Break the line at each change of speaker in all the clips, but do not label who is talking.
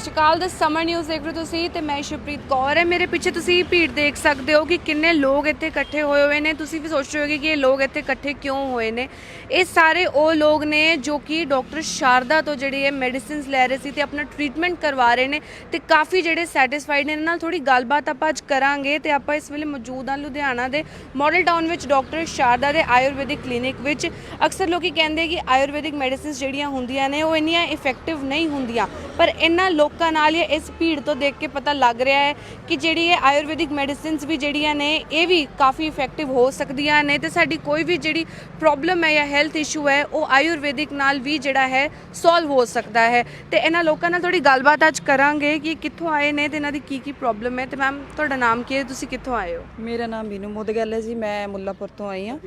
ਸਤਿ ਸ਼੍ਰੀ ਅਕਾਲ ਦਾ summer news ਦੇਖ ਰਹੇ ਹੋ ਤੁਸੀਂ ਤੇ ਮੈਂ ਸ਼ਿਵਪ੍ਰੀਤ ਕੌਰ ਹੈ। ਮੇਰੇ ਪਿੱਛੇ ਤੁਸੀਂ ਭੀੜ ਦੇਖ ਸਕਦੇ ਹੋ ਕਿ ਕਿੰਨੇ ਲੋਕ ਇੱਥੇ ਇਕੱਠੇ ਹੋਏ ਹੋਏ ਨੇ। ਤੁਸੀਂ ਵੀ ਸੋਚ ਰਹੇ ਹੋਗੇ ਕਿ ਇਹ ਲੋਕ ਇੱਥੇ ਇਕੱਠੇ ਕਿਉਂ ਹੋਏ ਨੇ? ਇਹ ਸਾਰੇ ਉਹ ਲੋਕ ਨੇ ਜੋ ਕਿ ਡਾਕਟਰ ਸ਼ਾਰਦਾ ਤੋਂ ਜਿਹੜੇ ਇਹ ਮੈਡੀਸਿਨਸ ਲੈ ਰਹੇ ਸੀ ਤੇ ਆਪਣਾ ਟ੍ਰੀਟਮੈਂਟ ਕਰਵਾ ਰਹੇ ਨੇ ਤੇ ਕਾਫੀ ਜਿਹੜੇ ਸੈਟੀਸਫਾਈਡ ਨੇ। ਇਹਨਾਂ ਨਾਲ ਥੋੜੀ ਗੱਲਬਾਤ ਆਪਾਂ ਅੱਜ ਕਰਾਂਗੇ ਤੇ ਆਪਾਂ ਇਸ ਵੇਲੇ ਮੌਜੂਦ ਹਾਂ ਲੁਧਿਆਣਾ ਦੇ ਮਾਡਲ ਟਾਊਨ ਵਿੱਚ ਡਾਕਟਰ ਸ਼ਾਰਦਾ ਦੇ ਆਯੁਰਵੈਦਿਕ ਕਲੀਨਿਕ ਵਿੱਚ। ਅਕਸਰ ਲੋਕੀ ਕਹਿੰਦੇ ਕਿ ਆਯੁਰਵੈਦਿਕ ਮੈਡੀਸਿਨਸ ਜਿਹੜੀਆਂ ਹੁੰਦੀਆਂ ਨੇ ਉਹ ਇੰਨੀਆਂ ਇਫੈਕਟਿਵ ਨਹੀਂ ਹੁੰਦੀਆਂ, ਪਰ ਇਹਨਾਂ ਲੋਕ ਨਾਲ ਇਹ ਇਸ ਭੀੜ ਤੋਂ ਦੇਖ ਕੇ ਪਤਾ ਲੱਗ ਰਿਹਾ ਹੈ ਕਿ ਜਿਹੜੀ ਇਹ ਆਯੁਰਵੈਦਿਕ ਮੈਡੀਸਿਨਸ ਵੀ ਜਿਹੜੀਆਂ ਨੇ ਇਹ ਵੀ ਕਾਫੀ ਇਫੈਕਟਿਵ ਹੋ ਸਕਦੀਆਂ ਨੇ ਤੇ ਸਾਡੀ ਕੋਈ ਵੀ ਜਿਹੜੀ ਪ੍ਰੋਬਲਮ ਹੈ ਜਾਂ ਹੈਲਥ ਇਸ਼ੂ ਹੈ ਉਹ ਆਯੁਰਵੈਦਿਕ ਨਾਲ ਵੀ ਜਿਹੜਾ ਹੈ ਸੋਲਵ ਹੋ ਸਕਦਾ ਹੈ। ਤੇ ਇਹਨਾਂ ਲੋਕਾਂ ਨਾਲ ਥੋੜੀ ਗੱਲਬਾਤ ਅੱਜ ਕਰਾਂਗੇ ਕਿ ਕਿੱਥੋਂ ਆਏ ਨੇ ਤੇ ਇਹਨਾਂ ਦੀ ਕੀ ਕੀ ਪ੍ਰੋਬਲਮ ਹੈ। ਤੇ ਮੈਮ ਤੁਹਾਡਾ ਨਾਮ ਕੀ ਹੈ? ਤੁਸੀਂ ਕਿੱਥੋਂ ਆਏ ਹੋ?
ਮੇਰਾ ਨਾਮ ਬੀਨੂ ਮੁਦਗਲ ਹੈ ਜੀ ਮੈਂ ਮੁੱਲਾਪੁਰ ਤੋਂ ਆਈ ਹਾਂ।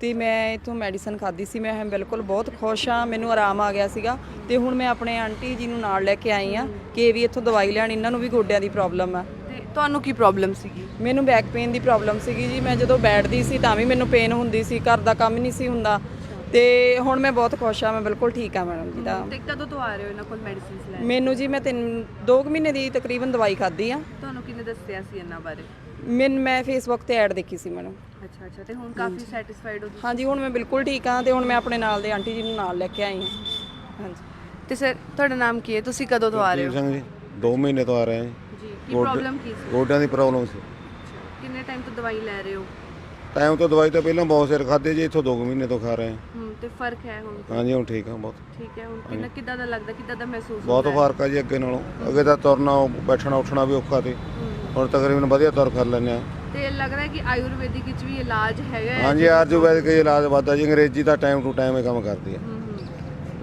ਤੇ ਮੈਂ ਇਥੋਂ ਮੈਡੀਸਨ ਖਾਧੀ ਸੀ ਮੈਂ ਬਿਲਕੁਲ ਬਹੁਤ ਖੁਸ਼ ਹਾਂ ਮੈਨੂੰ ਆਰਾਮ ਆ ਗਿਆ ਸੀਗਾ। ਤੇ ਹੁਣ ਮੈਂ ਆਪਣੇ ਆਂਟੀ ਜੀ ਨੂੰ ਨਾਲ ਲੈ ਕੇ ਆਈ ਹਾਂ। ਕਿ ਇਹ ਵੀ ਇੱਥੋਂ ਦਵਾਈ ਲੈਣ ਇਹਨਾਂ ਨੂੰ ਵੀ ਗੋਡਿਆਂ ਦੀ ਪ੍ਰੋਬਲਮ ਆ।
ਤੇ ਤੁਹਾਨੂੰ ਕੀ ਪ੍ਰੋਬਲਮ ਸੀਗੀ?
ਮੈਨੂੰ ਬੈਕ ਪੇਨ ਦੀ ਪ੍ਰੋਬਲਮ ਸੀਗੀ ਜੀ। ਮੈਂ ਜਦੋਂ ਬੈਠਦੀ ਸੀ ਤਾਂ ਵੀ ਮੈਨੂੰ ਪੇਨ ਹੁੰਦੀ ਸੀ ਘਰ ਦਾ ਕੰਮ ਨਹੀਂ ਸੀ ਹੁੰਦਾ। ਤੇ ਹੁਣ ਮੈਂ ਬਹੁਤ ਖੁਸ਼ ਹਾਂ ਮੈਂ ਬਿਲਕੁਲ ਠੀਕ ਹਾਂ ਮੈਡਮ ਜੀ ਦਾ।
ਤੇ ਕਦੋਂ ਤੋਂ ਆ ਰਹੇ ਹੋ ਇਹਨਾਂ ਕੋਲ ਮੈਡੀਸਿਨਸ ਲੈ
ਮੈਨੂੰ ਜੀ ਮੈਂ ਤਿੰਨ ਦੋ ਕੁ ਮਹੀਨੇ ਦੀ ਤਕਰੀਬਨ ਦਵਾਈ ਖਾਧੀ ਆ।
ਤੁਹਾਨੂੰ ਕਿਹਨੇ ਦੱਸਿਆ ਸੀ ਇਹਨਾਂ ਬਾਰੇ?
ਮੈਂ ਮੈਂ ਫੇਸਬੁੱਕ ਤੇ ਐਡ ਦੇਖੀ ਸੀ ਮੈਡਮ।
ਅੱਛਾ ਅੱਛਾ। ਤੇ ਹੁਣ ਕਾਫੀ ਸੈਟੀਸਫਾਈਡ ਹੋ ਤੁਸੀਂ?
ਹਾਂਜੀ ਹੁਣ ਮੈਂ ਬਿਲਕੁਲ ਠੀਕ ਹਾਂ ਤੇ ਹੁਣ ਮੈਂ ਆਪਣੇ ਨਾਲ ਦੇ ਆਂਟੀ ਜੀ ਨੂੰ ਨਾਲ ਲੈ ਕੇ ਆਈ ਹਾਂ ਹਾਂਜੀ।
ਤੇ ਸਰ ਤੁਹਾਡਾ ਨਾਮ ਕੀ ਹੈ? ਤੁਸੀਂ ਕਦੋਂ ਤੋਂ ਆ ਰਹੇ ਹੋ?
ਸਿੰਘ ਜੀ 2 ਮਹੀਨੇ ਤੋਂ ਆ ਰਹੇ ਹਾਂ ਜੀ।
ਜੀ ਕੀ
ਗੋਡੇ-
ਪ੍ਰੋਬਲਮ ਕੀ ਸੀ?
ਗੋਡਿਆਂ ਦੀ ਪ੍ਰੋਬਲਮ ਸੀ।
ਕਿੰਨੇ ਟਾਈਮ ਤੋਂ ਦਵਾਈ ਲੈ ਰਹੇ ਹੋ?
ਟਾਈਮ ਤੋਂ ਦਵਾਈ ਤਾਂ ਪਹਿਲਾਂ ਬਹੁਤ ਸਿਰ ਖਾਦੇ ਜੀ ਇੱਥੋਂ 2 ਮਹੀਨੇ ਤੋਂ ਖਾ ਰਹੇ ਹਾਂ।
ਹੂੰ ਤੇ ਫ਼ਰਕ ਹੈ ਹੁਣ?
ਹਾਂਜੀ ਹੁਣ ਠੀਕ ਹਾਂ ਬਹੁਤ।
ਠੀਕ ਹੈ ਹੁਣ ਕਿੰਨਾ ਕਿੱਦਾਂ ਦਾ ਲੱਗਦਾ ਕਿੱਦਾਂ ਦਾ ਮਹਿਸੂਸ
ਬਹੁਤ
ਹੁੰਦਾ ਹੈ?
ਫ਼ਰਕ ਆ ਜੀ ਅੱਗੇ ਨਾਲੋਂ। ਅੱਗੇ ਤਾਂ ਤੁਰਨਾ ਬੈਠਣਾ ਉੱਠਣਾ ਵੀ ਔਖਾ ਸੀ।
ਹੂੰ।
ਹੁਣ ਤਕਰੀਬਨ ਵਧੀਆ ਤੁਰ ਫਿਰ ਲੈਂਦੇ ਆ
ਤੇ ਲੱਗ ਰਿਹਾ ਕਿ ਆਯੁਰਵੈਦਿਕ ਵਿੱਚ ਵੀ ਇਲਾਜ ਹੈਗਾ ਹੈ?
ਹਾਂਜੀ ਆਯੁਰਵੈਦਿਕ ਇਲਾਜ ਵਾਦਾ ਜੀ ਅੰਗਰੇਜ਼ੀ ਤਾਂ ਟਾਈਮ ਟੂ ਟਾਈਮ ਹੀ ਕੰਮ ਕਰਦੀ ਹੈ
ਹੂੰ। ਹੂੰ।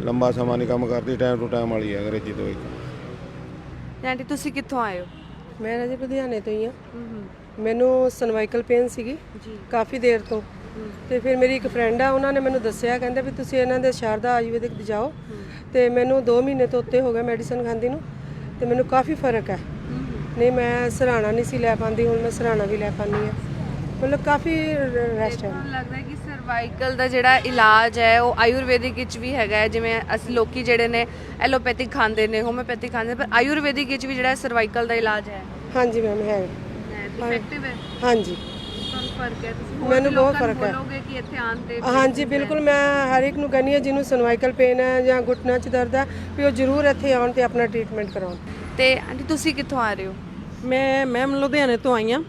ਲੰਬਾ ਸਮਾਂ ਨਹੀਂ ਕੰਮ ਕਰਦੀ ਟਾਈਮ ਟੂ ਟਾਈਮ ਵਾਲੀ ਹੈ ਅੰਗਰੇਜ਼ੀ
ਤੇ ਆਂਟੀ ਤੁਸੀਂ ਕਿੱਥੋਂ ਆਏ ਹੋ?
ਮੈਂ ਰਾਜੇ ਲੁਧਿਆਣੇ ਤੋਂ ਹੀ ਆ। ਮੈਨੂੰ ਸਰਵਾਈਕਲ ਪੇਨ ਸੀਗੀ
ਜੀ।
ਕਾਫੀ ਦੇਰ ਤੋਂ। ਤੇ ਫਿਰ ਮੇਰੀ ਇੱਕ ਫਰੈਂਡ ਆ ਉਹਨਾਂ ਨੇ ਮੈਨੂੰ ਦੱਸਿਆ ਕਹਿੰਦੇ ਵੀ ਤੁਸੀਂ ਇਹਨਾਂ ਦੇ ਸ਼ਾਰਦਾ ਆਯੁਰਵੈਦਿਕ ਦੇ ਜਾਓ ਤੇ ਮੈਨੂੰ 2 ਮਹੀਨੇ ਤੋਂ ਉੱਤੇ ਹੋ ਗਿਆ ਮੈਡੀਸਨ ਖਾਂਦੀ ਨੂੰ ਤੇ ਮੈਨੂੰ ਕਾਫੀ ਫ਼ਰਕ ਹੈ। ਨਹੀਂ ਮੈਂ ਸਰਾਣਾ ਨਹੀਂ ਸੀ ਲੈ ਪਾਉਂਦੀ ਹੁਣ ਮੈਂ ਸਰਾਣਾ ਵੀ ਲੈ ਪਾਉਂਦੀ ਆ ਮਤਲਬ ਕਾਫੀ ਰੈਸਟ ਹੈ।
ਲੱਗਦਾ ਹੈ ਕਿ ਸਰਵਾਈਕਲ ਦਾ ਜਿਹੜਾ ਇਲਾਜ ਹੈ ਉਹ ਆਯੁਰਵੈਦਿਕ ਵਿੱਚ ਵੀ ਹੈਗਾ ਹੈ ਜਿਵੇਂ ਅਸੀਂ ਲੋਕੀ ਜਿਹੜੇ ਨੇ ਐਲੋਪੈਥਿਕ ਖਾਂਦੇ ਨੇ ਹੋਮਿਓਪੈਥਿਕ ਖਾਂਦੇ ਨੇ ਪਰ ਆਯੁਰਵੈਦਿਕ ਵਿੱਚ ਵੀ ਜਿਹੜਾ ਸਰਵਾਈਕਲ ਦਾ ਇਲਾਜ ਹੈ।
ਹਾਂਜੀ ਮੈਮ ਹੈ।
ਇਫੈਕਟਿਵ ਹੈ।
ਹਾਂਜੀ।
ਤੁਹਾਨੂੰ ਫ਼ਰਕ ਹੈ? ਤੁਸੀਂ ਹੋਰ
ਮੈਨੂੰ
ਵੀ
ਬਹੁਤ
ਲੋਕਾਂ ਨੂੰ
ਫ਼ਰਕ ਹੈ।
ਬੋਲੋਗੇ ਕਿ ਇੱਥੇ ਆਉਣ ਤੇ
ਹਾਂਜੀ ਬਿਲਕੁਲ ਮੈਂ ਹਰ ਇੱਕ ਨੂੰ ਕਹਿੰਦੀ ਹਾਂ ਜਿਹਨੂੰ ਸਰਵਾਈਕਲ ਪੇਨ ਹੈ ਜਾਂ ਘੁਟਨਾ 'ਚ ਦਰਦ ਹੈ ਵੀ ਉਹ ਜ਼ਰੂਰ ਇੱਥੇ ਆਉਣ ਤੇ ਆਪਣਾ ਟ੍ਰੀਟਮੈਂਟ ਕਰਾਉਣ।
ਤੇ ਆਂਟੀ ਤੁਸੀਂ ਕਿੱਥੋਂ ਆ ਰਹੇ ਹੋ?
ਮੈਂ ਮੈਮ ਲੁਧਿਆਣੇ ਤੋਂ ਆਈ ਹਾਂ।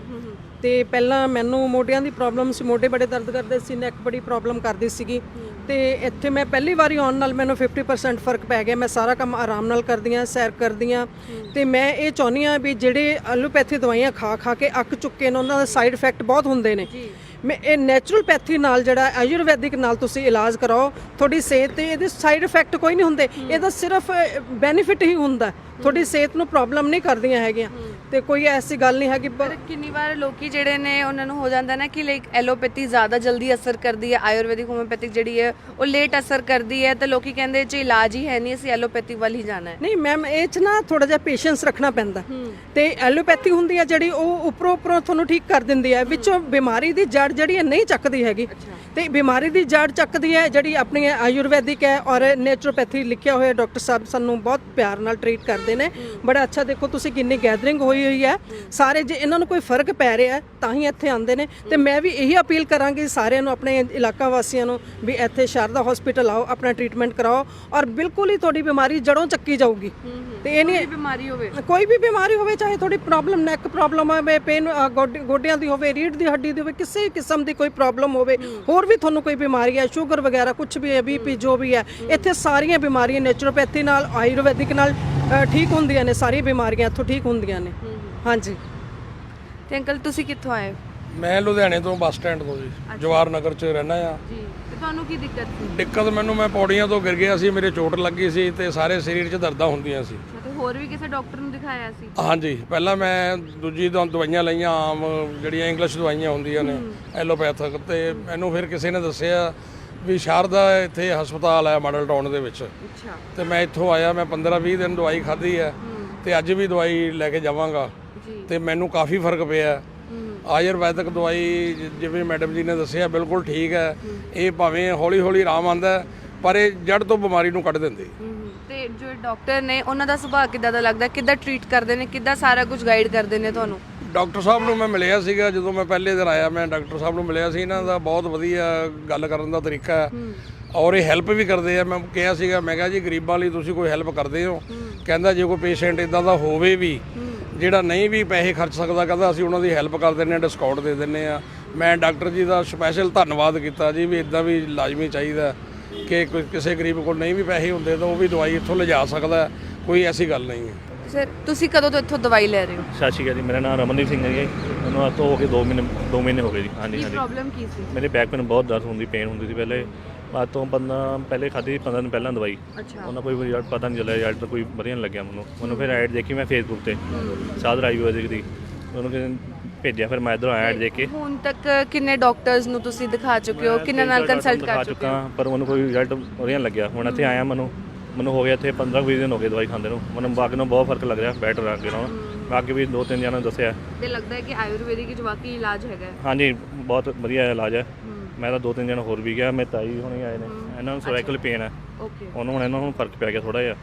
ਤੇ ਪਹਿਲਾਂ ਮੈਨੂੰ ਮੋਢਿਆਂ ਦੀ ਪ੍ਰੋਬਲਮ ਸੀ ਮੋਢੇ ਬੜੇ ਦਰਦ ਕਰਦੇ ਸੀ ਨੈਕ ਬੜੀ ਪ੍ਰੋਬਲਮ ਕਰਦੀ ਸੀਗੀ। ਤੇ ਇੱਥੇ ਮੈਂ ਪਹਿਲੀ ਵਾਰੀ ਆਉਣ ਨਾਲ ਮੈਨੂੰ 50% ਫ਼ਰਕ ਪੈ ਗਿਆ ਮੈਂ ਸਾਰਾ ਕੰਮ ਆਰਾਮ ਨਾਲ ਕਰਦੀ ਹਾਂ ਸੈਰ ਕਰਦੀ ਹਾਂ ਤੇ ਮੈਂ ਇਹ ਚਾਹੁੰਦੀ ਹਾਂ ਵੀ ਜਿਹੜੇ ਐਲੋਪੈਥੀ ਦਵਾਈਆਂ ਖਾ ਖਾ ਕੇ ਅੱਕ ਚੁੱਕੇ ਨੇ ਉਹਨਾਂ ਦਾ ਸਾਈਡ ਇਫੈਕਟ ਬਹੁਤ ਹੁੰਦੇ ਨੇ। ਮੈਂ ਇਹ ਨੈਚੁਰਲਪੈਥੀ ਨਾਲ ਜਿਹੜਾ ਆਯੁਰਵੈਦਿਕ ਨਾਲ ਤੁਸੀਂ ਇਲਾਜ ਕਰਾਓ ਤੁਹਾਡੀ ਸਿਹਤ ਤੇ ਇਹਦੇ ਸਾਈਡ ਇਫੈਕਟ ਕੋਈ ਨਹੀਂ ਹੁੰਦੇ। ਇਹਦਾ ਸਿਰਫ ਬੈਨੀਫਿਟ ਹੀ ਹੁੰਦਾ। ਤੁਹਾਡੀ ਸਿਹਤ ਨੂੰ ਪ੍ਰੋਬਲਮ ਨਹੀਂ ਕਰਦੀਆਂ ਹੈਗੀਆਂ। ਤੇ ਕੋਈ ਐਸੀ ਗੱਲ ਨਹੀਂ ਹੈ ਕਿ
ਪਰ ਕਿੰਨੀ ਵਾਰ ਲੋਕੀ ਜਿਹੜੇ ਨੇ ਉਹਨਾਂ ਨੂੰ ਹੋ ਜਾਂਦਾ ਨਾ ਕਿ ਲਾਈਕ ਐਲੋਪੈਥੀ ਜ਼ਿਆਦਾ ਜਲਦੀ ਅਸਰ ਕਰਦੀ ਹੈ ਆਯੁਰਵੈਦਿਕ ਹੋਮਿਓਪੈਥਿਕ ਜਿਹੜੀ ਹੈ ਉਹ ਲੇਟ ਅਸਰ ਕਰਦੀ ਹੈ ਤੇ ਲੋਕੀ ਕਹਿੰਦੇ 'ਚ ਇਲਾਜ ਹੀ ਹੈ ਨਹੀਂ ਅਸੀਂ ਐਲੋਪੈਥੀ ਵੱਲ ਹੀ ਜਾਣਾ ਹੈ।
ਨਹੀਂ ਮੈਮ ਇਹ ਚ ਨਾ ਥੋੜਾ ਜਿਹਾ ਪੇਸ਼ੈਂਸ ਰੱਖਣਾ ਪੈਂਦਾ। ਤੇ ਐਲੋਪੈਥੀ ਹੁੰਦੀ ਹੈ ਜਿਹੜੀ ਉਹ ਉੱਪਰੋਂ ਉੱਪਰੋਂ ਤੁਹਾਨੂੰ ਠੀਕ ਕਰ ਦਿੰਦੀ ਹੈ। ਵਿੱਚੋਂ ਬਿਮਾਰੀ ਦੀ ਜੜ ਜਿਹੜੀ ਹੈ ਨਹੀਂ ਚੱਕਦੀ ਹੈਗੀ। ਤੇ ਬਿਮਾਰੀ ਦੀ ਜੜ ਚੱਕਦੀ ਹੈ ਜਿਹੜੀ ਆਪਣੀ ਆਯੁਰਵੈਦਿਕ ਹੈ ਔਰ ਨੇਚਰੋਪੈਥੀ ਲਿਖਿਆ ਹੋਇਆ ਡਾਕਟਰ ਸਾਹਿਬ ਸਾਨੂੰ ਬਹੁਤ ਪਿਆਰ ਨਾਲ ਟਰੀਟ ਕਰਦੇ ਨੇ। ਬੜਾ ਅੱਛਾ ਦੇਖੋ ਤੁਸੀਂ ਕਿੰਨੀ ਗੈਦਰਿੰਗ ਹੋਈ ਹੋਈ ਹੈ। ਸਾਰੇ ਜੇ ਇਹਨਾਂ ਨੂੰ ਕੋਈ ਫ਼ਰਕ ਪੈ ਰਿਹਾ ਤਾਂ ਹੀ ਇੱਥੇ ਆਉਂਦੇ ਨੇ। ਤੇ ਮੈਂ ਵੀ ਇਹੀ ਅਪੀਲ ਕਰਾਂਗੀ ਸਾਰਿਆਂ ਨੂੰ ਆਪਣੇ ਇਲਾਕਾ ਵਾਸੀਆਂ ਨੂੰ ਵੀ ਇੱਥੇ ਸ਼ਾਰਦਾ ਹਸਪੀਟਲ ਆਓ ਆਪਣਾ ਟ੍ਰੀਟਮੈਂਟ ਕਰਾਓ ਔਰ ਬਿਲਕੁਲ ਹੀ ਤੁਹਾਡੀ ਬਿਮਾਰੀ ਜੜੋਂ ਚੱਕੀ ਜਾਊਗੀ। ਤੇ ਇਹ ਨਹੀਂ
ਬਿਮਾਰੀ ਹੋਵੇ।
ਕੋਈ ਵੀ ਬਿਮਾਰੀ ਹੋਵੇ ਚਾਹੇ ਤੁਹਾਡੀ ਪ੍ਰੋਬਲਮ ਨੈਕ ਪ੍ਰੋਬਲਮ ਹੋਵੇ ਪੇਨ ਗੋਡਿਆਂ ਦੀ ਹੋਵੇ ਰੀੜ ਦੀ ਹੱਡੀ ਦੀ ਹੋਵੇ ਕਿਸੇ ਕਿਸਮ ਦੀ ਕੋਈ ਪ੍ਰੋਬਲਮ ਹੋਵੇ ਹੋਰ ਵੀ ਤੁਹਾਨੂੰ ਕੋਈ ਬਿਮਾਰੀ ਹੈ ਸ਼ੂਗਰ ਵਗੈਰਾ ਕੁਝ ਵੀ ਹੈ ਬੀਪੀ ਜੋ ਵੀ ਹੈ ਇੱਥੇ ਸਾਰੀਆਂ ਬਿਮਾਰੀਆਂ ਨੇਚਰੋਪੈਥੀ ਨਾਲ ਆਯੁਰਵੈਦਿਕ ਨਾਲ ਅ, ਠੀਕ ਹੁੰਦੀਆਂ ਨੇ ਸਾਰੀਆਂ ਬਿਮਾਰੀਆਂ ਇੱਥੋਂ ਠੀਕ ਹੁੰਦੀਆਂ ਨੇ। ਹਾਂਜੀ।
ਤੇ ਅੰਕਲ ਤੁਸੀਂ ਕਿੱਥੋਂ ਆਏ
ਮੈਂ ਲੁਧਿਆਣੇ ਤੋਂ ਬੱਸ ਸਟੈਂਡ ਤੋਂ ਜੀ। ਜਵਾਰ ਨਗਰ 'ਚ ਰਹਿਣਾ ਆ
ਜੀ। ਤੇ ਤੁਹਾਨੂੰ ਕੀ ਦਿੱਕਤ ਸੀ?
ਦਿੱਕਤ ਮੈਨੂੰ ਮੈਂ ਪੌੜੀਆਂ ਤੋਂ ਗਿਰ ਗਿਆ ਸੀ ਮੇਰੇ ਚੋਟ ਲੱਗੀ ਸੀ ਤੇ ਸਾਰੇ ਸਰੀਰ 'ਚ ਦਰਦਾਂ ਹੁੰਦੀਆਂ ਸੀ।
ਅੱਛਾ, ਹੋਰ ਵੀ ਕਿਸੇ ਡਾਕਟਰ ਨੂੰ ਦਿਖਾਇਆ ਸੀ?
ਹਾਂਜੀ ਪਹਿਲਾਂ ਮੈਂ ਦੂਜੀ ਤੋਂ ਦਵਾਈਆਂ ਲਈਆਂ ਆਮ ਜਿਹੜੀਆਂ ਇੰਗਲਿਸ਼ ਦਵਾਈਆਂ ਹੁੰਦੀਆਂ ਨੇ ਐਲੋਪੈਥਿਕ ਤੇ ਮੈਨੂੰ ਫਿਰ ਕਿਸੇ ਨੇ ਦੱਸਿਆ ਵੀ ਸ਼ਾਰਦਾ ਇੱਥੇ ਹਸਪਤਾਲ ਹੈ ਮਾਡਲ ਟਾਊਨ ਦੇ ਵਿੱਚ।
ਅੱਛਾ।
ਤੇ ਮੈਂ ਇੱਥੋਂ ਆਇਆ ਮੈਂ 15-20 ਦਿਨ ਦਵਾਈ ਖਾਧੀ ਹੈ ਤੇ ਅੱਜ ਵੀ ਦਵਾਈ ਲੈ ਕੇ ਜਾਵਾਂਗਾ।
ਜੀ।
ਤੇ ਮੈਨੂੰ ਕਾਫੀ ਫ਼ਰਕ ਪਿਆ। ਆਯੁਰਵੈਦਿਕ ਦਵਾਈ ਜ- ਜਿਵੇਂ ਮੈਡਮ ਜੀ ਨੇ ਦੱਸਿਆ ਬਿਲਕੁਲ ਠੀਕ ਹੈ। ਇਹ ਭਾਵੇਂ ਹੌਲੀ ਹੌਲੀ ਆਰਾਮ ਆਂਦਾ ਪਰ ਇਹ ਜੜ ਤੋਂ ਬਿਮਾਰੀ ਨੂੰ ਕੱਢ ਦਿੰਦੀ।
ਡਾਕਟਰ ਨੇ ਉਹਨਾਂ ਦਾ ਸੁਭਾਅ ਕਿੱਦਾਂ ਦਾ ਲੱਗਦਾ ਕਿੱਦਾਂ ਟਰੀਟ ਕਰਦੇ ਨੇ ਕਿੱਦਾਂ ਸਾਰਾ ਕੁਝ ਗਾਈਡ ਕਰਦੇ ਨੇ ਤੁਹਾਨੂੰ?
ਡਾਕਟਰ ਸਾਹਿਬ ਨੂੰ ਮੈਂ ਮਿਲਿਆ ਸੀਗਾ ਜਦੋਂ ਮੈਂ ਪਹਿਲੇ ਦਿਨ ਆਇਆ ਮੈਂ ਡਾਕਟਰ ਸਾਹਿਬ ਨੂੰ ਮਿਲਿਆ ਸੀ ਇਹਨਾਂ ਦਾ ਬਹੁਤ ਵਧੀਆ ਗੱਲ ਕਰਨ ਦਾ ਤਰੀਕਾ ਹੈ। ਔਰ ਇਹ ਹੈਲਪ ਵੀ ਕਰਦੇ ਆ। ਮੈਂ ਕਿਹਾ ਸੀਗਾ ਮੈਂ ਕਿਹਾ ਜੀ ਗਰੀਬਾਂ ਲਈ ਤੁਸੀਂ ਕੋਈ ਹੈਲਪ ਕਰਦੇ ਹੋ? ਕਹਿੰਦਾ ਜੇ ਕੋਈ ਪੇਸ਼ੈਂਟ ਇਦਾਂ ਦਾ ਹੋਵੇ ਵੀ ਜਿਹੜਾ ਨਹੀਂ ਵੀ ਪੈਸੇ ਖਰਚ ਸਕਦਾ ਕਹਿੰਦਾ ਅਸੀਂ ਉਹਨਾਂ ਦੀ ਹੈਲਪ ਕਰ ਦਿੰਦੇ ਹਾਂ ਡਿਸਕਾਊਂਟ ਦੇ ਦਿੰਦੇ ਆ ਮੈਂ ਡਾਕਟਰ ਜੀ ਦਾ ਸਪੈਸ਼ਲ ਧੰਨਵਾਦ ਕੀਤਾ ਜੀ ਵੀ ਇਦਾਂ ਵੀ ਲਾਜ਼ਮੀ ਚਾਹੀਦਾ ਕਿ ਕੋਈ ਕਿਸੇ ਗਰੀਬ ਕੋਲ ਨਹੀਂ ਵੀ ਪੈਸੇ ਹੁੰਦੇ ਤਾਂ ਉਹ ਵੀ ਦਵਾਈ ਇੱਥੋਂ ਲਿਜਾ ਸਕਦਾ। ਕੋਈ ਐਸੀ ਗੱਲ ਨਹੀਂ ਹੈ।
ਸਰ ਤੁਸੀਂ ਕਦੋਂ ਤੋਂ ਇੱਥੋਂ ਦਵਾਈ ਲੈ ਰਹੇ ਹੋ?
ਸਤਿ ਸ਼੍ਰੀ ਅਕਾਲ ਜੀ ਮੇਰਾ ਨਾਮ ਰਮਨਦੀਪ ਸਿੰਘ ਹੈ ਜੀ। ਮੈਨੂੰ ਅੱਜ ਤੋਂ ਹੋ ਗਏ 2 ਮਹੀਨੇ 2 ਮਹੀਨੇ ਹੋ ਗਏ ਜੀ। ਹਾਂਜੀ
ਕੀ
ਹਾਂਜੀ।
ਪ੍ਰੋਬਲਮ ਕੀ ਸੀ?
ਮੇਰੇ ਬੈਕ ਪੇਨ ਬਹੁਤ ਦਰਦ ਹੁੰਦੀ ਪੇਨ ਹੁੰਦੀ ਸੀ ਪਹਿਲੇ। ਬਾਅਦ ਤੋਂ 15 ਪਹਿਲੇ ਖਾਧੀ ਸੀ 15 ਦਿਨ ਪਹਿਲਾਂ ਦਵਾਈ।
ਅੱਛਾ।
ਉਹਨਾਂ ਕੋਈ ਰਿਜ਼ਲਟ ਪਤਾ ਨਹੀਂ ਚੱਲਿਆ ਰਿਜ਼ਲਟ ਕੋਈ ਵਧੀਆ ਨਹੀਂ ਲੱਗਿਆ ਮੈਨੂੰ। ਮੈਨੂੰ ਫਿਰ ਐਡ ਦੇਖੀ ਮੈਂ ਫੇਸਬੁੱਕ ਤੇ। ਸਾਧ ਆਯੁਰਵੈਦਿਕ ਦੀ ਉਹਨੂੰ ਨੇ ਭੇਜਿਆ ਫਿਰ ਮੈਂ ਇਧਰੋਂ ਐਡ ਦੇਖ ਕੇ।
ਹੁਣ ਤੱਕ ਕਿੰਨੇ ਡਾਕਟਰਸ ਨੂੰ ਤੁਸੀਂ ਦਿਖਾ ਚੁੱਕੇ ਹੋ? ਕਿੰਨਾਂ ਨਾਲ ਕੰਸਲਟ ਕਰ ਚੁੱਕੇ ਹੋ?
ਪਰ ਮੈਨੂੰ ਕੋਈ ਰਿਜ਼ਲਟ ਵਧੀਆ ਲੱਗਿਆ। ਹੁਣ ਇੱਥੇ ਆਇਆ ਮੈਨੂੰ ਮੈਨੂੰ ਹੋ ਗਿਆ ਇੱਥੇ 15 20 ਦਿਨ ਹੋ ਗਏ ਦਵਾਈ ਖਾਂਦੇ ਨੂੰ। ਮੈਨੂੰ ਬਾਕੀ ਨੂੰ ਬਹੁਤ ਫ਼ਰਕ ਲੱਗ ਰਿਹਾ ਬੈਟਰ ਆ ਕੇ ਨਾਲੋਂ। ਬਾਕੀ ਵੀ ਦੋ ਤਿੰਨ ਜਣਾਂ ਨੇ ਦੱਸਿਆ।
ਤੇ ਲੱਗਦਾ ਹੈ ਕਿ ਆਯੁਰਵੈਦਿਕ ਵਿੱਚ ਵਾਕਈ ਇਲਾਜ ਹੈਗਾ।
ਹਾਂਜੀ ਬਹੁਤ ਵਧੀਆ ਇਲਾਜ ਹੈ। ਮੈਂ ਤਾਂ ਦੋ ਤਿੰਨ ਜਣ ਹੋਰ ਵੀ ਗਿਆ ਮੇਰੇ ਤਾਈ ਹੁਣੇ ਆਏ ਨੇ। ਇਹਨਾਂ ਨੂੰ ਸਰਵਾਈਕਲ ਪੇਨ ਹੈ।
ਓਕੇ
ਉਹਨੂੰ ਹੁਣ ਇਹਨਾਂ ਨੂੰ ਫ਼ਰਕ ਪੈ ਗਿਆ ਥੋੜਾ ਜਿਹਾ।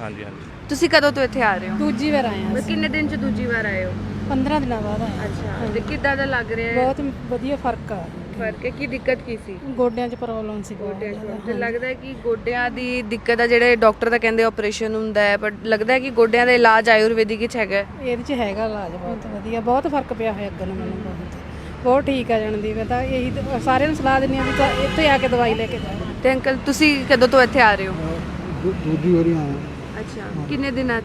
ਹਾਂਜੀ ਹਾਂਜੀ।
ਤੁਸੀਂ ਕਦੋਂ ਤੋਂ ਇੱਥੇ ਆ ਰਹੇ ਹੋ?
ਦੂਜੀ ਵਾਰ ਆਏ ਹਾਂ
ਕਿੰਨੇ ਦਿਨ ਚ ਦੂਜੀ ਵਾਰ ਆਏ ਹੋ?
15 ਦਿਨਾਂ ਬਾਅਦ ਹਾਂ।
ਅੱਛਾ ਤੇ ਕਿੱਦਾਂ ਦਾ ਲੱਗ ਰਿਹਾ ਹੈ?
ਬਹੁਤ ਵਧੀਆ ਫ਼ਰਕ ਆ।
ਫ਼ਰਕ ਹੈ ਕੀ ਦਿੱਕਤ ਕੀ ਸੀ?
ਗੋਡਿਆਂ 'ਚ ਪ੍ਰੋਬਲਮ ਸੀ ਬਹੁਤ ਜ਼ਿਆਦਾ।
ਤੇ ਲੱਗਦਾ ਹੈ ਕਿ ਗੋਡਿਆਂ ਦੀ ਦਿੱਕਤ ਆ ਜਿਹੜੇ ਡਾਕਟਰ ਤਾਂ ਕਹਿੰਦੇ ਆਪਰੇਸ਼ਨ ਹੁੰਦਾ ਹੈ ਪਰ ਲੱਗਦਾ ਹੈ ਕਿ ਗੋਡਿਆਂ ਦਾ ਇਲਾਜ ਆਯੁਰਵੈਦਿਕ ਵਿੱਚ ਹੈਗਾ ਹੈ।
ਇਹਦੇ 'ਚ ਹੈਗਾ ਇਲਾਜ ਬਹੁਤ ਵਧੀਆ ਬਹੁਤ ਫ਼ਰਕ ਪਿਆ ਹੋਇਆ ਅੱਗੇ ਨੂੰ ਮੈਨੂੰ ਬਹੁਤ। ਬਹੁਤ ਠੀਕ ਆ ਜਾਣ ਦੀ ਮੈਂ ਤਾਂ ਇਹੀ ਤਾਂ ਸਾਰਿਆਂ ਨੂੰ ਸਲਾਹ ਦਿੰਦੀ ਆ ਵੀ ਤਾਂ ਇੱਥੇ ਆ ਕੇ ਦਵਾਈ ਲੈ ਕੇ ਜਾਓ।
ਤੇ ਅੰਕਲ ਤੁਸੀਂ ਕਦੋਂ ਤੋਂ ਇੱਥੇ ਆ ਰਹੇ ਹੋ?
ਦੂ- ਦੂਜੀ ਵਾਰੀ ਆਇਆ।
ਅੱਛਾ ਕਿੰਨੇ ਦਿਨਾਂ ਚ?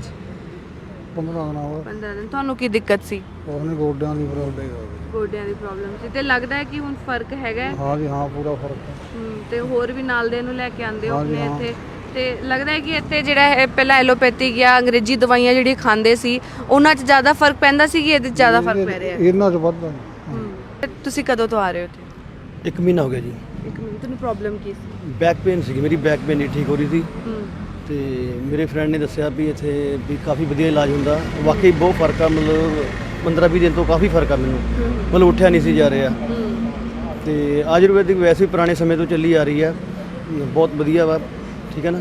15 ਦਿਨ ਹੋ
15 ਦਿਨ। ਤੁਹਾਨੂੰ ਕੀ ਦਿੱਕਤ ਸੀ?
ਗਏ ਉਹਨੇ ਗੋਡਿਆਂ ਦੀ ਪ੍ਰੋਬਲਮ
ਗੋਡਿਆਂ ਦੀ ਪ੍ਰੋਬਲਮ ਸੀ। ਤੇ ਲੱਗਦਾ ਹੈ ਕਿ ਹੁਣ ਫ਼ਰਕ ਹੈਗਾ ਹੈ?
ਹਾਂ ਜੀ ਹਾਂ ਪੂਰਾ ਫ਼ਰਕ ਹੈ।
ਹਮ, ਤੇ ਹੋਰ ਵੀ ਨਾਲ ਦੇ ਨੂੰ ਲੈ ਕੇ ਆਂਦੇ ਹੋ
ਹਾਂਜੀ,
ਆਪਣੇ
ਹਾਂ।
ਇੱਥੇ? ਤੇ ਲੱਗਦਾ ਹੈ ਕਿ ਇੱਥੇ ਜਿਹੜਾ ਹੈ ਪਹਿਲਾਂ ਐਲੋਪੈਥਿਕ ਜਾਂ ਅੰਗਰੇਜ਼ੀ ਦਵਾਈਆਂ ਜਿਹੜੀ ਖਾਂਦੇ ਸੀ ਉਹਨਾਂ 'ਚ ਜ਼ਿਆਦਾ ਫ਼ਰਕ ਪੈਂਦਾ ਸੀ ਕਿ ਇਹਦੇ 'ਚ ਜ਼ਿਆਦਾ ਫ਼ਰਕ ਪੈ ਰਿਹਾ ਹੈ?
ਇਹਨਾਂ ਚ ਵੱਧ ਹੈ।
ਹਮ, ਤੇ ਤੁਸੀਂ ਕਦੋਂ ਤੋਂ ਆ ਰਹੇ ਹੋ ਇੱਥੇ?
ਇੱਕ ਮਹੀਨਾ ਹੋ ਗਿਆ ਜੀ।
ਇੱਕ ਮਿੰਟ ਤੁਹਾਨੂੰ ਪ੍ਰੋਬਲਮ ਕੀ ਸੀ?
ਬੈਕ ਪੇਨ ਸੀਗੀ ਮੇਰੀ ਬੈਕ ਪੇਨ ਨਹੀਂ ਠੀਕ ਹੋ ਰਹੀ ਸੀ।
ਹਮ,
ਤੇ ਮੇਰੇ ਫਰੈਂਡ ਨੇ ਦੱਸਿਆ ਵੀ ਇੱਥੇ ਵੀ ਕਾਫੀ ਵਧੀਆ ਇਲਾਜ ਹੁੰਦਾ। ਵਾਕਈ ਬਹੁਤ ਫ਼ਰਕ ਆ ਮਤਲਬ 15 20 ਦਿਨ ਤੋਂ ਕਾਫੀ ਫ਼ਰਕ ਆ ਮੈਨੂੰ। ਮਤਲਬ ਉੱਠਿਆ ਨਹੀਂ ਸੀ ਜਾ ਰਿਹਾ। ਤੇ ਆਯੁਰਵੈਦਿਕ ਵੈਸੇ ਵੀ ਪੁਰਾਣੇ ਸਮੇਂ ਤੋਂ ਚੱਲੀ ਆ ਰਹੀ ਆ। ਬਹੁਤ ਵਧੀਆ ਵਾ ਠੀਕ ਹੈ ਨਾ?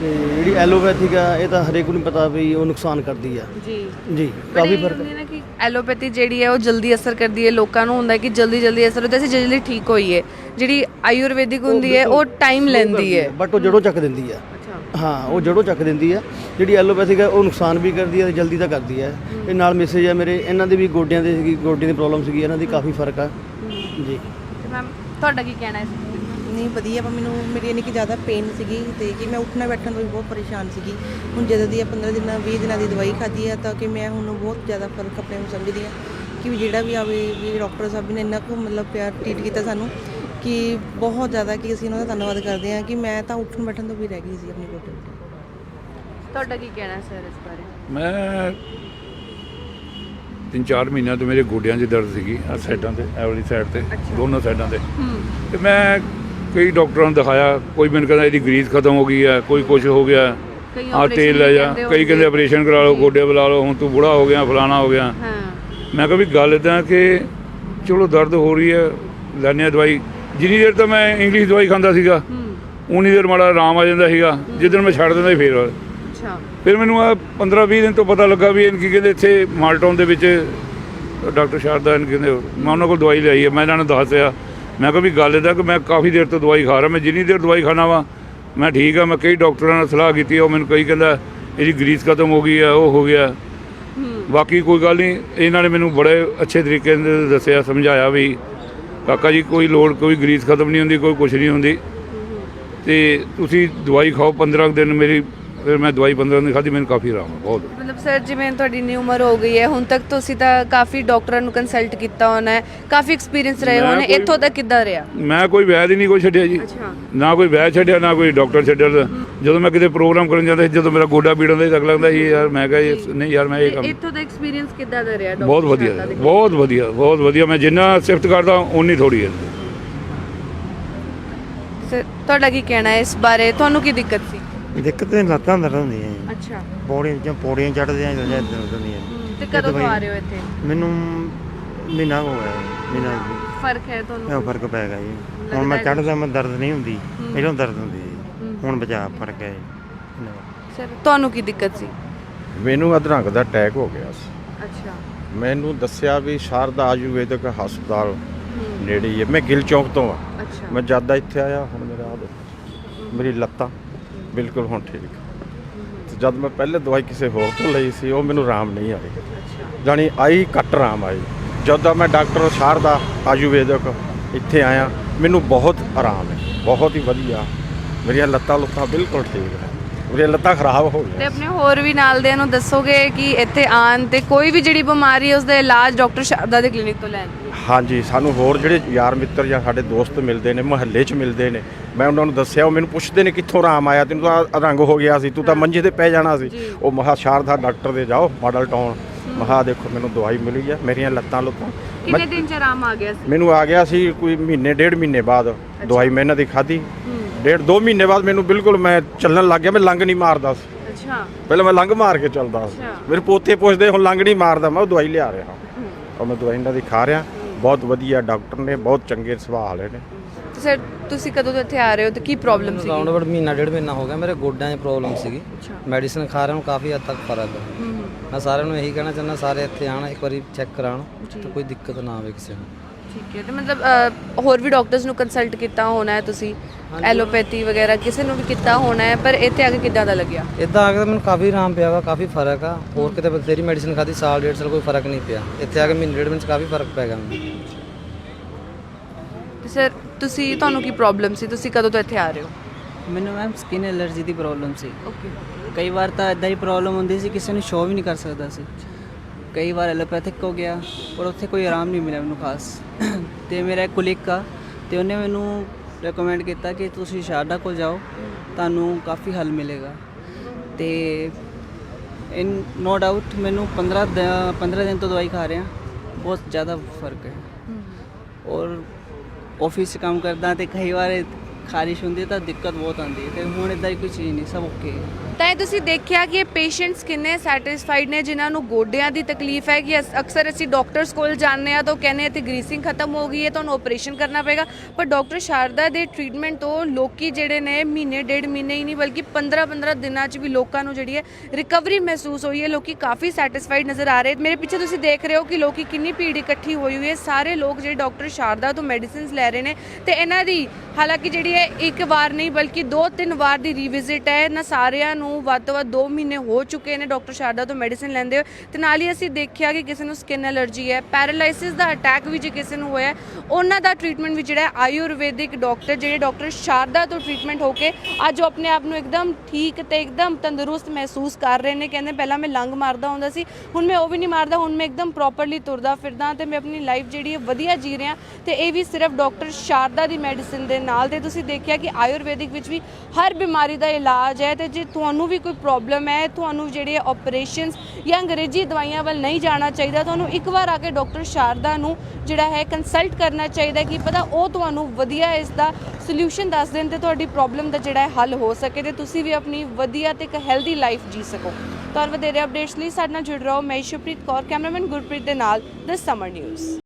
ਤੇ ਜਿਹੜੀ ਐਲੋਪੈਥਿਕ ਆ ਇਹ ਤਾਂ ਹਰੇਕ ਨੂੰ ਪਤਾ ਵੀ ਉਹ ਨੁਕਸਾਨ ਕਰਦੀ ਆ।
ਜੀ।
ਜੀ
ਕਾਫੀ ਫ਼ਰਕ ਹੈ ਨਾ ਕਿ ਐਲੋਪੈਥੀ ਜਿਹੜੀ ਹੈ ਉਹ ਜਲਦੀ ਅਸਰ ਕਰਦੀ ਹੈ ਲੋਕਾਂ ਨੂੰ ਹੁੰਦਾ ਹੈ ਕਿ ਜਲਦੀ ਜਲਦੀ ਅਸਰ ਹੁੰਦਾ ਹੈ ਅਸੀਂ ਜਲਦੀ ਠੀਕ ਹੋਈਏ। ਜਿਹੜੀ ਆਯੁਰਵੈਦਿਕ ਹੁੰਦੀ ਹੈ ਉਹ ਟਾਈਮ ਲੈਂਦੀ ਹੈ।
ਬਟ ਉਹ ਜੜੋਂ ਚੱਕ ਦਿੰਦੀ ਆ। ਹਾਂ ਉਹ ਜੜੋਂ ਚੱਕ ਦਿੰਦੀ ਆ। ਜਿਹੜੀ ਐਲੋਪੈਥਿਕ ਹੈ ਉਹ ਨੁਕਸਾਨ ਵੀ ਕਰਦੀ ਆ ਤੇ ਜਲਦੀ ਤਾਂ ਕਰਦੀ ਆ। ਇਹ ਨਾਲ ਮੈਸੇਜ ਆ ਮੇਰੇ ਇਹਨਾਂ ਦੇ ਵੀ ਗੋਡਿਆਂ ਦੇ ਸੀਗੀ ਗੋਡਿਆਂ ਦੀ ਪ੍ਰੋਬਲਮ ਸੀਗੀ ਇਹਨਾਂ ਦੀ ਕਾਫੀ ਫ਼ਰਕ ਆ। ਜੀ।
ਤੇ ਮੈਮ ਤੁਹਾਡਾ ਕੀ ਕਹਿਣਾ ਹੈ?
ਨਹੀਂ ਵਧੀਆ ਪਰ ਮੈਨੂੰ ਮੇਰੀ ਇੰਨੀ ਕਿ ਜ਼ਿਆਦਾ ਪੇਨ ਸੀਗੀ ਤੇ ਕਿ ਮੈਂ ਉੱਠਣਾ ਬੈਠਣ ਤੋਂ ਵੀ ਬਹੁਤ ਪਰੇਸ਼ਾਨ ਸੀਗੀ। ਹੁਣ ਜਦੋਂ ਦੀ ਇਹ 15 ਦਿਨਾਂ 20 ਦਿਨਾਂ ਦੀ ਦਵਾਈ ਖਾਧੀ ਆ ਤਾਂ ਕਿ ਮੈਂ ਹੁਣ ਬਹੁਤ ਜ਼ਿਆਦਾ ਫ਼ਰਕ ਆਪਣੇ ਨੂੰ ਸਮਝਦੀ ਆ ਕਿ ਵੀ ਜਿਹੜਾ ਵੀ ਆਵੇ ਵੀ ਡਾਕਟਰ ਸਾਹਿਬ ਨੇ ਇੰਨਾ ਕੁ ਮਤਲਬ ਪਿਆਰ ਟ੍ਰੀਟ ਕੀਤਾ ਸਾਨੂੰ ਕਿ ਬਹੁਤ ਜ਼ਿਆਦਾ ਕਿ ਅਸੀਂ ਉਹਨਾਂ ਦਾ ਧੰਨਵਾਦ ਕਰਦੇ ਹਾਂ ਕਿ ਮੈਂ ਤਾਂ ਉੱਠਣ ਬੈਠਣ ਤੋਂ ਵੀ ਰਹਿ ਗਈ ਸੀ ਆਪਣੀ ਗੋਡੇ
ਤੁਹਾਡਾ ਕੀ ਕਹਿਣਾ ਸਰ ਇਸ ਬਾਰੇ?
ਮੈਂ ਤਿੰਨ ਚਾਰ ਮਹੀਨਿਆਂ ਤੋਂ ਮੇਰੇ ਗੋਡਿਆਂ 'ਚ ਦਰਦ ਸੀਗੀ ਆ ਸਾਈਡਾਂ ਤੇ ਐ ਵਾਲੀ ਸਾਈਡ ਤੇ ਦੋਨੋਂ ਸਾਈਡਾਂ ਤੇ। ਤੇ ਮੈਂ ਕਈ ਡਾਕਟਰਾਂ ਨੂੰ ਦਿਖਾਇਆ ਕੋਈ ਮੈਨੂੰ ਕਹਿੰਦਾ ਇਹਦੀ ਗਰੀਸ ਖਤਮ ਹੋ ਗਈ ਹੈ ਕੋਈ ਕੁਝ ਹੋ ਗਿਆ ਆ ਤੇਲ ਲੈ ਜਾ ਕਈ ਕਹਿੰਦੇ। ਆਪਰੇਸ਼ਨ ਕਰਾ ਲਓ ਗੋਡੇ ਬੁਲਾ ਲਓ ਹੁਣ ਤੂੰ ਬੁੜਾ ਹੋ ਗਿਆ ਫਲਾਣਾ ਹੋ ਗਿਆ।
ਹਾਂ।
ਮੈਂ ਕਿਹਾ ਵੀ ਗੱਲ ਇਦਾਂ ਕਿ ਚਲੋ ਦਰਦ ਹੋ ਰਹੀ ਹੈ ਲੈਣੇ ਦਵਾਈ ਜਿੰਨੀ ਦੇਰ ਤਾਂ ਮੈਂ ਇੰਗਲਿਸ਼ ਦਵਾਈ ਖਾਂਦਾ ਸੀਗਾ ਉਨੀ ਦੇਰ ਮਾੜਾ ਆਰਾਮ ਆ ਜਾਂਦਾ ਸੀਗਾ। ਜਿੱਦਣ ਮੈਂ ਛੱਡ ਦਿੰਦਾ ਸੀ ਫੇਰ
ਅੱਛਾ।
ਫਿਰ ਮੈਨੂੰ ਆ 15 20 ਦਿਨ ਤੋਂ ਪਤਾ ਲੱਗਾ ਵੀ ਇਹਨਾਂ ਕੀ ਕਹਿੰਦੇ ਇੱਥੇ ਮਾਲਟਾਊਨ ਦੇ ਵਿੱਚ ਡਾਕਟਰ ਸ਼ਾਰਦਾ ਇਹਨਾਂ ਕਹਿੰਦੇ ਮੈਂ ਉਹਨਾਂ ਕੋਲ ਦਵਾਈ ਲਈ ਹੈ ਮੈਂ ਇਹਨਾਂ ਨੂੰ ਦੱਸਿਆ। ਮੈਂ ਕਿਹਾ ਵੀ ਗੱਲ ਇਹਦਾ ਕਿ ਮੈਂ ਕਾਫੀ ਦੇਰ ਤੋਂ ਦਵਾਈ ਖਾ ਰਿਹਾ ਮੈਂ ਜਿੰਨੀ ਦੇਰ ਦਵਾਈ ਖਾਣਾ ਵਾ ਮੈਂ ਠੀਕ ਆ ਮੈਂ ਕਈ ਡਾਕਟਰਾਂ ਨਾਲ ਸਲਾਹ ਕੀਤੀ ਉਹ ਮੈਨੂੰ ਕਈ ਕਹਿੰਦਾ ਇਹਦੀ ਗਰੀਸ ਖਤਮ ਹੋ ਗਈ ਆ ਉਹ ਹੋ ਗਿਆ। ਬਾਕੀ ਕੋਈ ਗੱਲ ਨਹੀਂ ਇਹਨਾਂ ਨੇ ਮੈਨੂੰ ਬੜੇ ਅੱਛੇ ਤਰੀਕੇ ਨਾਲ ਦੱਸਿਆ ਸਮਝਾਇਆ ਵੀ ਕਾਕਾ ਜੀ, ਕੋਈ ਲੋੜ, ਕੋਈ ਗਰੀਸ ਖਤਮ ਨਹੀਂ ਹੁੰਦੀ, ਕੋਈ ਕੁਝ ਨਹੀਂ ਹੁੰਦੀ। ਤੇ ਤੁਸੀਂ ਦਵਾਈ ਖਾਓ 15 ਕੁ ਦਿਨ ਮੇਰੀ ਫਿਰ ਮੈਂ ਦਵਾਈ 15 ਦਿਨ ਖਾਧੀ ਮੈਨੂੰ ਕਾਫੀ ਆਰਾਮ ਆ ਬਹੁਤ
ਮਤਲਬ ਸਰ ਜਿਵੇਂ ਤੁਹਾਡੀ ਨੀ ਉਮਰ ਹੋ ਗਈ ਹੈ ਹੁਣ ਤੱਕ ਤੁਸੀਂ ਤਾਂ ਕਾਫੀ ਡਾਕਟਰਾਂ ਨੂੰ ਕੰਸਲਟ ਕੀਤਾ ਹੋਣਾ ਹੈ ਕਾਫੀ ਐਕਸਪੀਰੀਅੰਸ ਰਹੇ
ਮੈਂ
ਹੋਣੇ
ਕੋਈ-
ਇੱਥੋਂ ਤੱਕ ਕਿੱਦਾਂ ਰਿਹਾ?
ਮੈਂ ਕੋਈ ਵੈਦ ਹੀ ਨਹੀਂ ਕੋਈ ਛੱਡਿਆ ਜੀ।
ਅੱਛਾ।
ਨਾ ਕੋਈ ਵੈਦ ਛੱਡਿਆ ਨਾ ਕੋਈ ਡਾਕਟਰ ਛੱਡਿਆ। ਜਦੋਂ ਮੈਂ ਕਿਤੇ ਪ੍ਰੋਗਰਾਮ ਕਰਨ ਜਾਂਦਾ ਸੀ ਜਦੋਂ ਮੇਰਾ ਗੋਡਾ ਪੀੜ ਹੁੰਦਾ ਸੀ ਤਾਂ ਲੱਗਦਾ ਸੀ ਯਾਰ ਮੈਂ ਕਿਹਾ ਇਹ ਨਹੀਂ ਯਾਰ ਮੈਂ ਇਹ ਕੰਮ
ਇੱਥੋਂ ਦਾ ਐਕਸਪੀਰੀਅੰਸ ਕਿੱਦਾਂ ਦਾ ਰਿਹਾ
ਬਹੁਤ ਵਧੀਆ ਬਹੁਤ ਵਧੀਆ ਬਹੁਤ ਵਧੀਆ। ਮੈਂ ਜਿੰਨਾ ਸਿਫਤ ਕਰਦਾ ਓਨੀ ਥੋੜੀ ਹੈ।
ਸਰ ਤੁਹਾਡਾ ਕੀ ਕਹਿਣਾ ਹੈ ਇਸ ਬਾਰੇ? ਤੁਹਾਨੂੰ ਕੀ ਦਿੱਕਤ ਸੀ?
ਦਿੱਕਤ ਇਹ ਲੱਤਾਂ ਦਰਦ ਹੁੰਦੀਆਂ ਜੀ।
ਅੱਛਾ।
ਪੌੜੀਆਂ ਜਾਂ ਪੌੜੀਆਂ ਚੜਦੇ ਆਂ ਜਾਂ ਦਰਦ ਹੁੰਦੀਆਂ
ਤੇ ਕਦੋਂ ਤੋਂ ਆ ਰਹੇ ਹੋ ਇੱਥੇ?
ਮੈਨੂੰ ਮਹੀਨਾ ਹੋ ਗਿਆ ਮਹੀਨਾ
ਫ਼ਰਕ ਹੈ
ਇਹ
ਤੁਹਾਨੂੰ
ਫ਼ਰਕ ਪੈ ਗਿਆ ਜੀ। ਹੁਣ ਮੈਂ ਚੜਦਾ ਮੈਂ ਦਰਦ ਨਹੀਂ ਹੁੰਦੀ ਪਹਿਲਾਂ ਦਰਦ ਹੁੰਦੀ ਸੀ ਹੁਣ ਬਚਾ ਫ਼ਰਕ ਹੈ ਜੀ।
ਸਰ ਤੁਹਾਨੂੰ ਕੀ ਦਿੱਕਤ ਸੀ?
ਮੈਨੂੰ ਅਧਰੰਗ ਦਾ ਅਟੈਕ ਹੋ ਗਿਆ ਸੀ।
ਅੱਛਾ।
ਮੈਨੂੰ ਦੱਸਿਆ ਵੀ ਸ਼ਾਰਦਾ ਆਯੁਰਵੈਦਿਕ ਹਸਪਤਾਲ ਨੇੜੇ ਹੀ ਹੈ। ਮੈਂ ਗਿੱਲ ਚੌਕ ਤੋਂ ਆ।
ਅੱਛਾ।
ਮੈਂ ਜਦ ਦਾ ਇੱਥੇ ਆਇਆ ਹੁਣ ਮੇਰਾ ਆ ਮੇਰੀ ਲੱਤਾਂ ਬਿਲਕੁਲ ਹੁਣ ਠੀਕ। ਤੇ ਜਦ ਮੈਂ ਪਹਿਲੇ ਦਵਾਈ ਕਿਸੇ ਹੋਰ ਤੋਂ ਲਈ ਸੀ, ਉਹ ਮੈਨੂੰ ਆਰਾਮ ਨਹੀਂ ਆਈ। ਜਾਣੀ ਆਈ, ਘੱਟ ਆਰਾਮ ਆਈ। ਜਦੋਂ ਮੈਂ ਡਾਕਟਰ ਸ਼ਾਰਦਾ ਆਯੁਰਵੈਦਿਕ ਇੱਥੇ ਆਇਆ, ਮੈਨੂੰ ਬਹੁਤ ਆਰਾਮ ਹੈ। ਬਹੁਤ ਹੀ ਵਧੀਆ। ਮੇਰੀਆਂ ਲੱਤਾਂ ਲੁੱਤਾਂ ਬਿਲਕੁਲ ਠੀਕ ਹੈ ਮੇਰੀਆਂ ਲੱਤਾਂ ਖਰਾਬ ਹੋ
ਤੇ
ਗਈਆਂ
ਆਪਣੇ ਹੋਰ ਵੀ ਨਾਲ ਦੇ ਨੂੰ ਦੱਸੋਗੇ ਕਿ ਇੱਥੇ ਆਣ ਤੇ ਕੋਈ ਵੀ ਜਿਹੜੀ ਬਿਮਾਰੀ ਹੈ ਉਸ ਦਾ ਇਲਾਜ ਡਾਕਟਰ ਸ਼ਾਰਦਾ ਦੇ ਕਲੀਨਿਕ ਤੋਂ ਲੈਣ
ਹਾਂਜੀ ਸਾਨੂੰ ਹੋਰ ਜਿਹੜੇ ਯਾਰ ਮਿੱਤਰ ਜਾਂ ਸਾਡੇ ਦੋਸਤ ਮਿਲਦੇ ਨੇ ਮੁਹੱਲੇ 'ਚ ਮਿਲਦੇ ਨੇ ਮੈਂ ਉਹਨਾਂ ਨੂੰ ਦੱਸਿਆ ਉਹ ਮੈਨੂੰ ਪੁੱਛਦੇ ਨੇ ਕਿੱਥੋਂ ਆਰਾਮ ਆਇਆ ਤੈਨੂੰ ਤਾਂ ਰੰਗ ਹੋ ਗਿਆ ਸੀ ਤੂੰ ਤਾਂ ਮੰਜੇ ਤੇ ਪੈ ਜਾਣਾ ਸੀ। ਉਹ ਮਹਾ ਸ਼ਾਰਦਾ ਡਾਕਟਰ ਦੇ ਜਾਓ ਮਾਡਲ ਟਾਊਨ। ਮਹਾ ਦੇਖੋ ਮੈਨੂੰ ਦਵਾਈ ਮਿਲੀ ਹੈ ਮੇਰੀਆਂ ਲੱਤਾਂ ਲੁੱਤਾਂ।
ਕਿੰਨੇ ਦਿਨ ਚ ਆਰਾਮ ਆ ਗਿਆ ਸੀ?
ਮੈਨੂੰ ਆ ਗਿਆ ਸੀ ਕੋਈ ਮਹੀਨੇ ਡੇਢ ਮਹੀਨੇ ਬਾਅਦ ਦਵਾਈ ਮੈਂ ਇਹਨਾਂ ਦੀ ਖਾਧੀ। ਡੇਢ ਦੋ ਮਹੀਨੇ ਬਾਅਦ ਮੈਨੂੰ ਬਿਲਕੁਲ ਮੈਂ ਚੱਲਣ ਲੱਗ ਗਿਆ ਮੈਂ ਲੰਗ ਨਹੀਂ ਮਾਰਦਾ ਸੀ।
ਅੱਛਾ।
ਪਹਿਲਾਂ ਮੈਂ ਲੰਗ ਮਾਰ ਕੇ ਚੱਲਦਾ ਸੀ।
ਅੱਛਾ।
ਮੇਰੇ ਪੋਤੇ ਪੁੱਛਦੇ ਹੁਣ ਲੰਗ ਨਹੀਂ ਮਾਰਦਾ? ਮੈਂ ਉਹ ਦਵਾਈ ਲਿਆ ਰਿਹਾ ਔਰ ਮੈਂ ਦਵਾਈ ਇਹਨਾਂ ਦੀ ਖਾ ਰਿਹਾ। ਬਹੁਤ ਵਧੀਆ ਡਾਕਟਰ ਨੇ ਬਹੁਤ ਚੰਗੇ ਸੁਭਾਅ ਵਾਲੇ ਨੇ।
ਸਰ ਤੁਸੀਂ ਕਦੋਂ ਤੋਂ ਇੱਥੇ ਆ ਰਹੇ ਹੋ ਤੇ ਕੀ ਪ੍ਰੋਬਲਮ ਸੀ
ਰਾਉਂਡ ਅਬਾਊਟ ਮਹੀਨਾ ਡੇਢ ਮਹੀਨਾ ਹੋ ਗਿਆ ਮੇਰੇ ਗੋਡਿਆਂ 'ਚ ਪ੍ਰੋਬਲਮ ਸੀਗੀ। ਮੈਡੀਸਿਨ ਖਾ ਰਿਹਾ ਹਾਂ ਕਾਫੀ ਹੱਦ ਤੱਕ ਫ਼ਰਕ ਹੈ। ਮੈਂ ਸਾਰਿਆਂ ਨੂੰ ਇਹੀ ਕਹਿਣਾ ਚਾਹੁੰਦਾ ਸਾਰੇ ਇੱਥੇ ਆਣ ਇੱਕ ਵਾਰੀ ਚੈੱਕ ਕਰਾਉਣ ਤਾਂ ਕੋਈ ਦਿੱਕਤ ਨਾ ਆਵੇ ਕਿਸੇ ਨੂੰ।
ਠੀਕ ਹੈ। ਤੇ ਮਤਲਬ ਅ, ਹੋਰ ਵੀ ਡਾਕਟਰਸ ਨੂੰ ਕੰਸਲਟ ਕੀਤਾ ਹੋਣਾ ਹੈ ਤੁਸੀਂ? ਐਲੋਪੈਥੀ ਵਗੈਰਾ ਕਿਸੇ ਨੂੰ ਵੀ ਕੀਤਾ ਹੋਣਾ ਹੈ ਪਰ ਇੱਥੇ ਆ ਕੇ ਕਿੱਦਾਂ ਦਾ ਲੱਗਿਆ?
ਇਦਾਂ ਆ ਕੇ ਤਾਂ ਮੈਨੂੰ ਕਾਫੀ ਆਰਾਮ ਪਿਆ ਵਾ ਕਾਫੀ ਫ਼ਰਕ ਆ। ਹੋਰ ਕਿਤੇ ਬਥੇਰੀ ਮੈਡੀਸਿਨ ਖਾਦੀ ਸਾਲ ਡੇਢ ਸਾਲ ਕੋਈ ਫ਼ਰਕ ਨਹੀਂ ਪਿਆ। ਇੱਥੇ ਆ ਕੇ ਮਹੀਨੇ ਡੇਢ ਮਹੀਨੇ 'ਚ ਕਾਫੀ ਫ਼ਰਕ ਪੈ ਗਿਆ ਮੈਨੂੰ।
ਤੇ ਸਰ ਤੁਸੀਂ ਤੁਹਾਨੂੰ ਕੀ ਪ੍ਰੋਬਲਮ ਸੀ? ਤੁਸੀਂ ਕਦੋਂ ਤੋਂ ਇੱਥੇ ਆ ਰਹੇ ਹੋ?
ਮੈਨੂੰ ਮੈਮ ਸਕਿਨ ਐਲਰਜੀ ਦੀ ਪ੍ਰੋਬਲਮ ਸੀ।
ਓਕੇ
ਕਈ ਵਾਰ ਤਾਂ ਇਦਾਂ ਹੀ ਪ੍ਰੋਬਲਮ ਹੁੰਦੀ ਸੀ ਕਿਸੇ ਨੂੰ ਸ਼ੋਅ ਵੀ ਨਹੀਂ ਕਰ ਸਕਦਾ ਸੀ। ਕਈ ਵਾਰ ਐਲੋਪੈਥਿਕ ਹੋ ਗਿਆ, ਪਰ ਉੱਥੇ ਕੋਈ ਆਰਾਮ ਨਹੀਂ ਮਿਲਿਆ ਮੈਨੂੰ ਖਾਸ। ਤੇ ਮੇਰਾ ਇੱਕ ਕੁਲੀਗ ਆ, ਤੇ ਉਹਨੇ ਮੈਨੂੰ ਰეკਮੈਂਡ ਕੀਤਾ ਕਿ ਤੁਸੀਂ ਸ਼ਾਰਦਾ ਕੋਲ ਜਾਓ, ਤੁਹਾਨੂੰ ਕਾਫੀ ਹੱਲ ਮਿਲੇਗਾ। ਤੇ ਇਨ ਨੋ ਡਾਊਟ ਮੈਨੂੰ 15 ਦ- 15 ਦਿਨ ਤੋਂ ਦਵਾਈ ਖਾ ਰਿਹਾ, ਬਹੁਤ ਜ਼ਿਆਦਾ ਫ਼ਰਕ ਹੈ। ਔਰ ਆਫਿਸ 'ਚ ਕੰਮ ਕਰਦਾ ਤੇ ਕਈ ਵਾਰ ਖਾਰਿਸ਼ ਹੁੰਦੀ ਤਾਂ ਦਿੱਕਤ ਬਹੁਤ ਆਉਂਦੀ ਹੈ, ਤੇ ਹੁਣ ਇਦਾਂ ਦੀ ਕੋਈ ਚੀਜ਼ ਨਹੀਂ, ਸਭ ਓਕੇ ਹੈ।
ਤਾਂ ਇਹ ਤੁਸੀਂ ਦੇਖਿਆ ਕਿ ਇਹ ਪੇਸ਼ੈਂਟਸ ਕਿੰਨੇ ਸੈਟੀਸਫਾਈਡ ਨੇ, ਜਿਨ੍ਹਾਂ ਨੂੰ ਗੋਡਿਆਂ ਦੀ ਤਕਲੀਫ ਹੈ ਕਿ ਅਸ- ਅਕਸਰ ਅਸੀਂ ਡਾਕਟਰਸ ਕੋਲ ਜਾਂਦੇ ਆ ਤਾਂ ਉਹ ਕਹਿੰਦੇ ਇੱਥੇ ਗਰੀਸਿੰਗ ਖਤਮ ਹੋ ਗਈ ਹੈ, ਤੁਹਾਨੂੰ ਆਪਰੇਸ਼ਨ ਕਰਨਾ ਪਏਗਾ। ਪਰ ਡਾਕਟਰ ਸ਼ਾਰਦਾ ਦੇ ਟ੍ਰੀਟਮੈਂਟ ਤੋਂ ਲੋਕੀ ਜਿਹੜੇ ਨੇ ਮਹੀਨੇ, ਡੇਢ ਮਹੀਨੇ ਹੀ ਨਹੀਂ, ਬਲਕਿ 15 15 ਦਿਨਾਂ 'ਚ ਵੀ ਲੋਕਾਂ ਨੂੰ ਜਿਹੜੀ ਹੈ ਰਿਕਵਰੀ ਮਹਿਸੂਸ ਹੋਈ ਹੈ। ਲੋਕੀ ਕਾਫੀ ਸੈਟੀਸਫਾਈਡ ਨਜ਼ਰ ਆ ਰਹੇ। ਮੇਰੇ ਪਿੱਛੇ ਤੁਸੀਂ ਦੇਖ ਰਹੇ ਹੋ ਕਿ ਲੋਕੀ ਕਿੰਨੀ ਭੀੜ ਇਕੱਠੀ ਹੋਈ ਹੋਈ ਹੈ। ਸਾਰੇ ਲੋਕ ਜਿਹੜੇ ਡਾਕਟਰ ਸ਼ਾਰਦਾ ਤੋਂ ਮੈਡੀਸਿਨਸ ਲੈ ਰਹੇ ਨੇ ਤੇ ਇਹਨਾਂ ਦੀ ਹਾਲਾਂਕਿ ਜਿਹੜੀ ਹੈ ਇੱਕ ਵਾਰ ਨਹੀਂ, ਬਲਕਿ ਦੋ ਤਿੰਨ ਵਾਰ ਦੀ ਰੀਵਿਜ਼ਿਟ ਹੈ। ਇਹਨਾਂ ਸਾਰਿਆਂ ਨੂੰ ਵੱਧ ਤੋਂ ਵੱਧ 2 ਮਹੀਨੇ ਹੋ ਚੁੱਕੇ ਨੇ ਡਾਕਟਰ ਸ਼ਾਰਦਾ ਤੋਂ ਮੈਡੀਸਿਨ ਲੈਂਦੇ ਹੋਏ। ਤੇ ਨਾਲ ਹੀ ਅਸੀਂ ਦੇਖਿਆ ਕਿ ਕਿਸੇ ਨੂੰ ਸਕਿਨ ਐਲਰਜੀ ਹੈ ਪੈਰਾਲਾਈਸਿਸ ਦਾ ਅਟੈਕ ਵੀ ਜੇ ਕਿਸੇ ਨੂੰ ਹੋਇਆ, ਉਹਨਾਂ ਦਾ ਟ੍ਰੀਟਮੈਂਟ ਵੀ ਜਿਹੜਾ ਆਯੁਰਵੈਦਿਕ ਡਾਕਟਰ ਜਿਹੜੇ ਡਾਕਟਰ ਸ਼ਾਰਦਾ ਤੋਂ ਟ੍ਰੀਟਮੈਂਟ ਹੋ ਕੇ ਅੱਜ ਉਹ ਆਪਣੇ ਆਪ ਨੂੰ ਇੱਕਦਮ ਠੀਕ ਤੇ ਇੱਕਦਮ ਤੰਦਰੁਸਤ ਮਹਿਸੂਸ ਕਰ ਰਹੇ ਨੇ। ਕਹਿੰਦੇ ਪਹਿਲਾਂ ਮੈਂ ਲੰਗ ਮਾਰਦਾ ਹੁੰਦਾ ਸੀ, ਹੁਣ ਮੈਂ ਉਹ ਵੀ ਨਹੀਂ ਮਾਰਦਾ, ਹੁਣ ਮੈਂ ਇੱਕਦਮ ਪ੍ਰੋਪਰਲੀ ਤੁਰਦਾ ਫਿਰਦਾ ਤੇ ਮੈਂ ਆਪਣੀ ਲਾਈਫ ਜਿਹੜੀ ਹੈ ਵਧੀਆ ਜੀ ਰਿਹਾ। ਤੇ ਇਹ ਵੀ ਸਿਰਫ ਡਾਕਟਰ ਸ਼ਾਰਦਾ ਦੀ ਮੈਡੀਸਿਨ ਦੇ ਨਾਲ ਤੇ ਤੁਸੀਂ ਦੇਖਿਆ ਕਿ ਆਯੁਰਵੈਦਿਕ ਵਿੱਚ ਵੀ ਹਰ ਬਿਮਾਰੀ ਦਾ ਇਲਾਜ ਹੈ ਤੇ ਜੇ ਤੁਹਾਨੂੰ ਤੁਹਾਨੂੰ ਵੀ ਕੋਈ ਪ੍ਰੋਬਲਮ ਹੈ, ਤੁਹਾਨੂੰ ਜਿਹੜੇ ਆਪਰੇਸ਼ਨਸ ਜਾਂ ਅੰਗਰੇਜ਼ੀ ਦਵਾਈਆਂ ਵੱਲ ਨਹੀਂ ਜਾਣਾ ਚਾਹੀਦਾ, ਤੁਹਾਨੂੰ ਇੱਕ ਵਾਰ ਆ ਕੇ ਡਾਕਟਰ ਸ਼ਾਰਦਾ ਨੂੰ ਜਿਹੜਾ ਹੈ ਕੰਸਲਟ ਕਰਨਾ ਚਾਹੀਦਾ ਕਿ ਪਤਾ ਉਹ ਤੁਹਾਨੂੰ ਵਧੀਆ ਇਸ ਦਾ ਸੋਲੂਸ਼ਨ ਦੱਸ ਦੇਣ ਤੇ ਤੁਹਾਡੀ ਪ੍ਰੋਬਲਮ ਦਾ ਜਿਹੜਾ ਹੈ ਹੱਲ ਹੋ ਸਕੇ ਤੇ ਤੁਸੀਂ ਵੀ ਆਪਣੀ ਵਧੀਆ ਤੇ ਇੱਕ ਹੈਲਦੀ ਲਾਈਫ ਜੀ ਸਕੋ। ਤਾਂ ਵਧੇਰੇ ਅਪਡੇਟਸ ਲਈ ਸਾਡੇ ਨਾਲ ਜੁੜ ਰਹੋ। ਮੈਂ ਇਸ਼ੂਪ੍ਰੀਤ ਕੌਰ ਕੈਮਰਾਮੈਨ ਗੁਰਪ੍ਰੀਤ ਦੇ ਨਾਲ ਦ ਸਮਰ ਨਿਊਜ਼